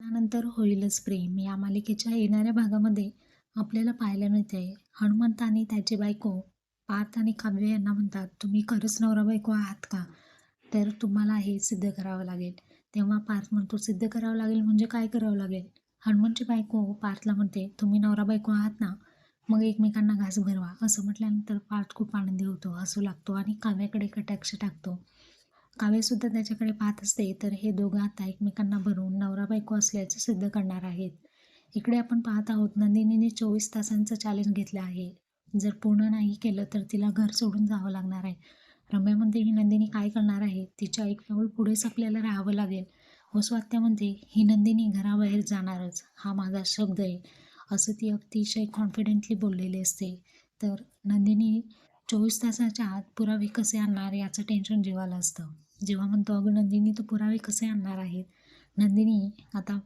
त्यानंतर होईलच प्रेम. या मालिकेच्या येणाऱ्या भागामध्ये आपल्याला पाहायला मिळते हनुमंत आणि त्याची बायको पार्थ आणि काव्य यांना म्हणतात तुम्ही खरंच नवरा बायको आहात का? तर तुम्हाला हे सिद्ध करावं लागेल. तेव्हा पार्थ म्हणतो सिद्ध करावं लागेल म्हणजे काय करावं लागेल? हनुमंतची बायको पार्थला म्हणते तुम्ही नवरा बायको आहात ना? मग एकमेकांना घास भरवा. असं म्हटल्यानंतर पार्थ खूप आनंदी होतो हसू लागतो आणि काव्याकडे कटाक्ष टाकतो. काव्यसुद्धा त्याच्याकडे पाहत असते. तर हे दोघं आता एकमेकांना भरून नवरा बायको असल्याचं सिद्ध करणार आहेत. इकडे आपण पाहत आहोत नंदिनीने चोवीस तासांचं चॅलेंज घेतलं आहे. जर पूर्ण नाही केलं तर तिला घर सोडून जावं लागणार आहे. रम्या म्हणते ही नंदिनी काय करणार आहे? तिच्या एक पाऊल पुढेच आपल्याला राहावं लागेल. वसवात्या म्हणते ही नंदिनी घराबाहेर जाणारच. हा माझा शब्द आहे. असं ती अतिशय कॉन्फिडेंटली बोललेली असते. तर नंदिनी चोवीस तासाच्या आत पुरावे कसे आणणार याचं टेन्शन जीवाला असतं. जेव्हा म्हणतो अगं नंदिनी तू पुरावे कसे आणणार आहेत? नंदिनी आता